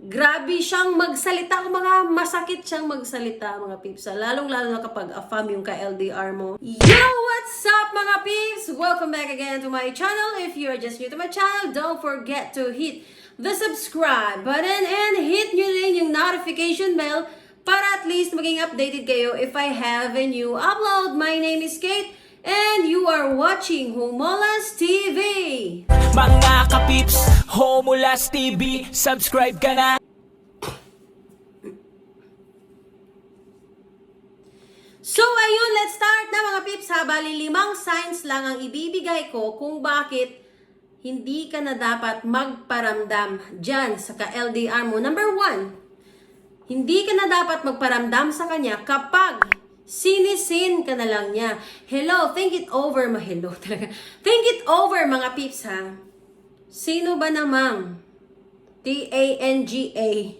Grabe siyang magsalita, mga masakit siyang magsalita, mga peeps. ah. Lalong-lalo na kapag affirm yung ka-LDR mo. Yo! What's up, mga peeps? Welcome back again to my channel. If you're just new to my channel, don't forget to hit the subscribe button and hit nyo rin yung notification bell para at least maging updated kayo if I have a new upload. My name is you are watching Humolas TV. Mga kapips, Homulas TV, subscribe ka na So ayun, let's start na mga pips ha. Bali, limang signs lang ang ibibigay ko kung bakit hindi ka na dapat magparamdam dyan sa ka-LDR mo. Number one, hindi ka na dapat magparamdam sa kanya kapag sinisin ka na lang niya. Hello, think it over. Ma hello talaga. Think it over mga pips ha. Sino ba namang T-A-N-G-A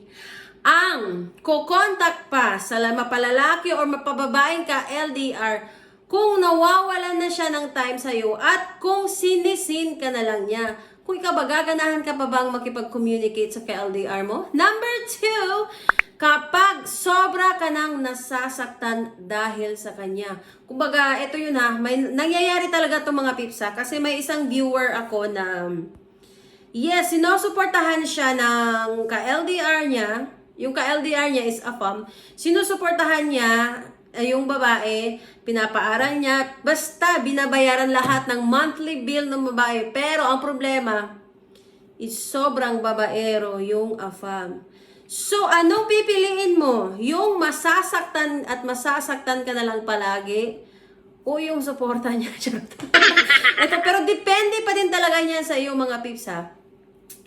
ang kukontak pa sa la- mapalalaki or mapababaeng ka LDR kung nawawalan na siya ng time sa'yo at kung sinisin ka na lang niya. Kung ikaw ba, gaganahan ka pa bang makipag-communicate sa ka-LDR mo? Number two, sobra ka nang nasasaktan dahil sa kanya. Kumbaga, ito yun ha, may, nangyayari talaga itong mga pips ha, kasi may isang viewer ako na Yes, sinusuportahan siya ng ka-LDR niya. Yung ka-LDR niya is AFAM. Sinusuportahan niya eh, yung babae, pinapaaral niya. Basta, binabayaran lahat ng monthly bill ng babae. Pero ang problema is sobrang babaero yung AFAM. So, anong pipiliin mo? Yung masasaktan at masasaktan ka na lang palagi? O yung suporta niya? Ito, pero depende pa din talaga niya sa iyo mga pips ha.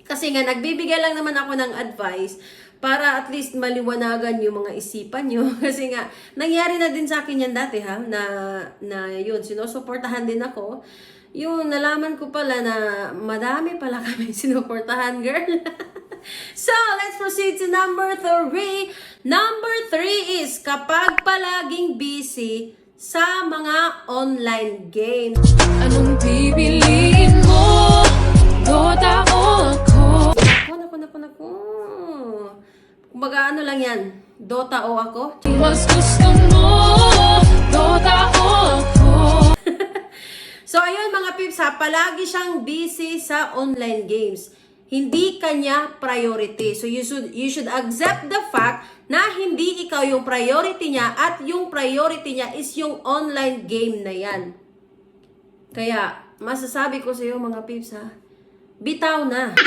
Kasi nga, nagbibigay lang naman ako ng advice para at least maliwanagan yung mga isipan nyo. Kasi nga, nangyari na din sa akin yan dati ha, na, na yun, sinusuportahan din ako. Yung nalaman ko pala na madami pala kami sinuportahan, girl. So, let's proceed to number three. Number three is kapag palaging busy sa mga online games. Anong bibiliin mo? Dota o ako? Naku, naku, naku, naku. Kumbaga ano lang yan, Dota o ako. Mas gusto mo? Dota o ako? So ayun mga pips ha, palagi siyang busy sa online games. Hindi kanya priority. So you should you should accept the fact na hindi ikaw yung priority niya at yung priority niya is yung online game na yan. Kaya masasabi ko sa iyo mga pips ha, bitaw na.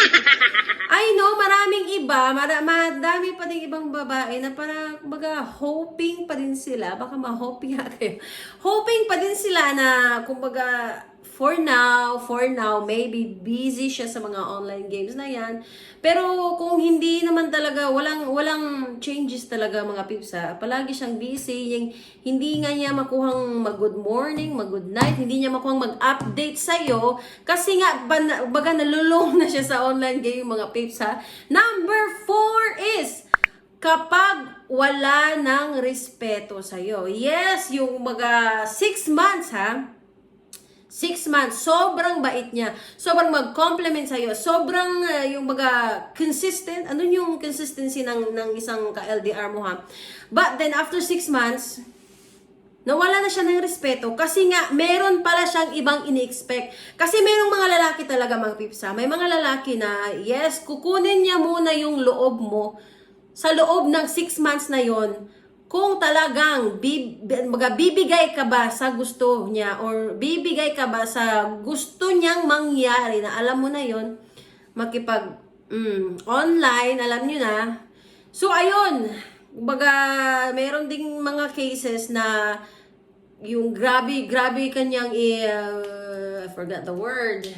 I know, maraming iba, mara, madami pa ding ibang babae na parang, kumbaga, hoping pa din sila, baka ma-hoping nga kayo, hoping pa din sila na, kumbaga, for now, for now, maybe busy siya sa mga online games na yan. Pero kung hindi naman talaga, walang, walang changes talaga mga pips ha. Palagi siyang busy, yung, hindi nga niya makuhang mag-good morning, mag-good night, hindi niya makuhang mag-update sa'yo, kasi nga, ban, baga nalulong na siya sa online game mga pips ha. Number four is, kapag wala ng respeto sa'yo. Yes, yung mga six months ha, Six months, sobrang bait niya. Sobrang mag-compliment sa'yo. Sobrang uh, yung mga consistent. Ano yung consistency ng, ng isang ka-LDR mo ha? But then after six months, nawala na siya ng respeto kasi nga meron pala siyang ibang ini-expect. Kasi merong mga lalaki talaga mga pipsa. May mga lalaki na, yes, kukunin niya muna yung loob mo sa loob ng six months na yon kung talagang bib, ka ba sa gusto niya or bibigay ka ba sa gusto niyang mangyari na alam mo na yon makipag mm, online, alam niyo na. So, ayun, baga, meron ding mga cases na yung grabe, grabe kanyang, i- uh, forgot the word.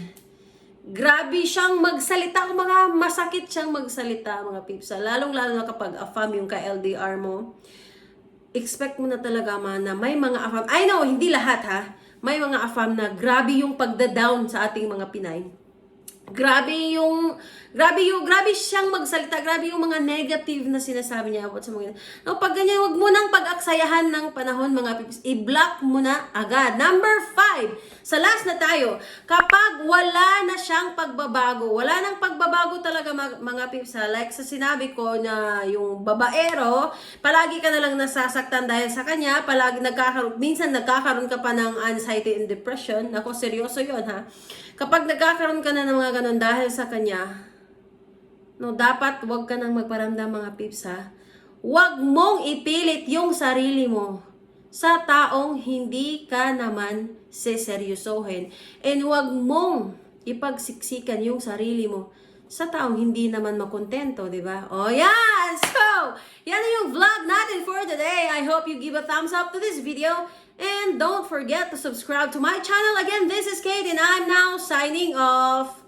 Grabe siyang magsalita, mga masakit siyang magsalita, mga pipsa. Lalong-lalo na kapag affirm yung ka-LDR mo expect mo na talaga man na may mga afam. I know, hindi lahat ha. May mga afam na grabe yung pagda-down sa ating mga Pinay. Grabe yung Grabe yung, grabe siyang magsalita, grabe yung mga negative na sinasabi niya about sa mga No, pag ganyan, wag mo nang pag-aksayahan ng panahon mga pips. I-block mo na agad. Number five, sa last na tayo, kapag wala na siyang pagbabago, wala nang pagbabago talaga mga, mga pips ha. Like sa sinabi ko na yung babaero, palagi ka na lang nasasaktan dahil sa kanya, palagi nagkakaroon, minsan nagkakaroon ka pa ng anxiety and depression. Nako, seryoso yon ha. Kapag nagkakaroon ka na ng mga ganun dahil sa kanya, No, dapat wag ka nang magparamdam mga pips ha. Wag mong ipilit yung sarili mo sa taong hindi ka naman seseryosohin. And wag mong ipagsiksikan yung sarili mo sa taong hindi naman makontento, di ba? O yan! So, yan yung vlog natin for today. I hope you give a thumbs up to this video. And don't forget to subscribe to my channel. Again, this is Kate and I'm now signing off.